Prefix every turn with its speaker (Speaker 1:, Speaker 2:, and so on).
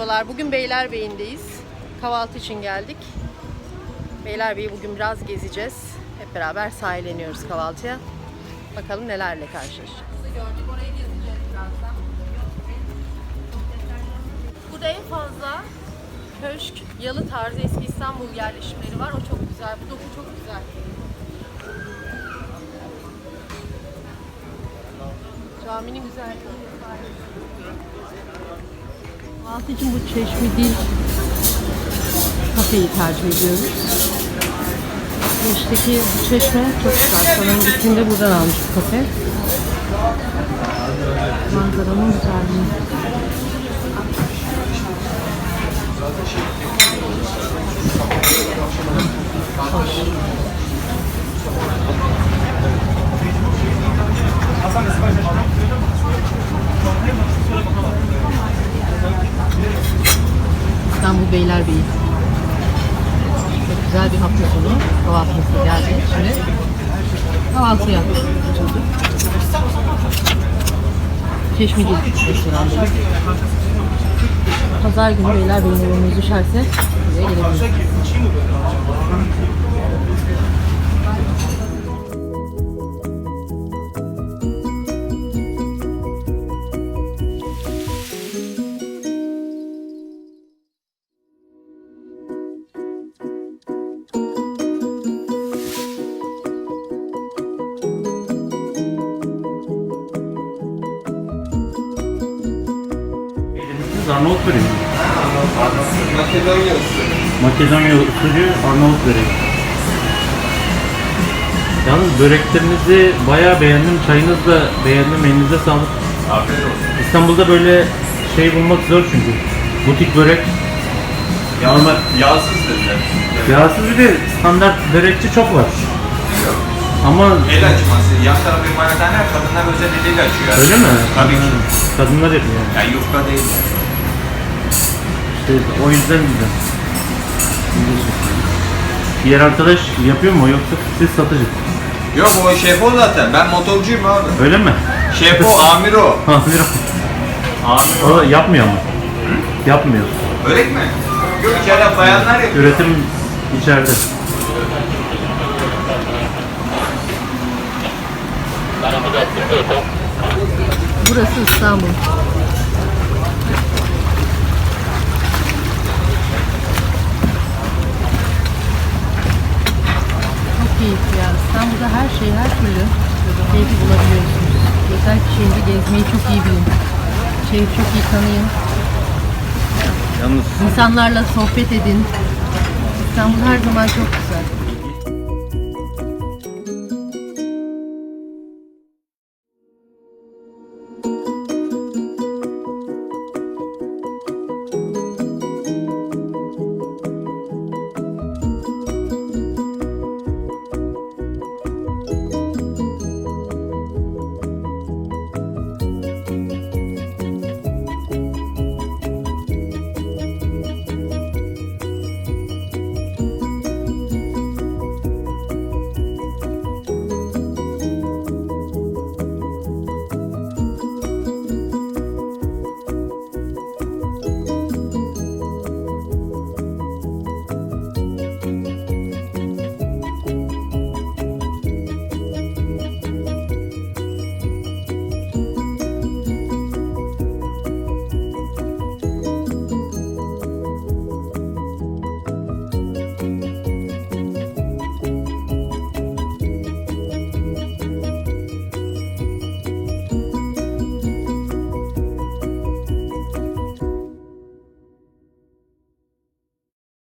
Speaker 1: Merhabalar. Bugün Beylerbeyi'ndeyiz. Kahvaltı için geldik. Beylerbeyi bugün biraz gezeceğiz. Hep beraber sahile iniyoruz kahvaltıya. Bakalım nelerle karşılaşacağız. Gördük. Burada en fazla köşk, yalı tarzı eski İstanbul yerleşimleri var. O çok güzel. Bu doku çok güzel. Caminin güzelliği. Kahvaltı için bu çeşme dil kafeyi tercih ediyoruz. Girişteki bu çeşme çok güzel. Sanırım gittiğimde buradan almış bu kafe. Manzaranın güzelliği. İstanbul Beylerbeyi. Çok güzel bir hafta sonu kahvaltımızda geldi. Şimdi kahvaltı yaptık. Çeşme Gül restoranda. Pazar günü Beylerbeyi'ne yolunuz düşerse buraya gelebilirsiniz.
Speaker 2: Arnavut böreği.
Speaker 3: Makedonya usulü.
Speaker 2: Makedonya usulü Arnavut böreği. Yalnız böreklerinizi bayağı beğendim. Çayınızı da beğendim. Elinize sağlık.
Speaker 3: Afiyet olsun.
Speaker 2: İstanbul'da böyle şey bulmak zor çünkü. Butik börek.
Speaker 3: Normal yağsız dediler.
Speaker 2: Yağsız bir de standart börekçi çok var. Ama
Speaker 3: El açması. Yan tarafı imalathane kadınlar özel eliyle açıyor.
Speaker 2: öyle mi?
Speaker 3: Tabii ki.
Speaker 2: Ha, Kadınlar yapıyor.
Speaker 3: Yani yufka değil. yani.
Speaker 2: O yüzden güzel. Diğer arkadaş yapıyor mu yoksa siz satıcı?
Speaker 3: Yok o şef o zaten. Ben motorcuyum abi.
Speaker 2: Öyle mi?
Speaker 3: Şef o, amir o.
Speaker 2: Amir
Speaker 3: Amir
Speaker 2: o da yapmıyor mu? Yapmıyor.
Speaker 3: Börek mi? Yok içeride bayanlar yapıyor.
Speaker 2: Üretim içeride.
Speaker 1: Burası İstanbul. İstanbul'da her şey, her türlü keyfi bulabiliyorsunuz. Yeter ki şehri gezmeyi çok iyi bilin. Şehri çok iyi tanıyın.
Speaker 2: Yalnız
Speaker 1: İnsanlarla sohbet edin. İstanbul her zaman çok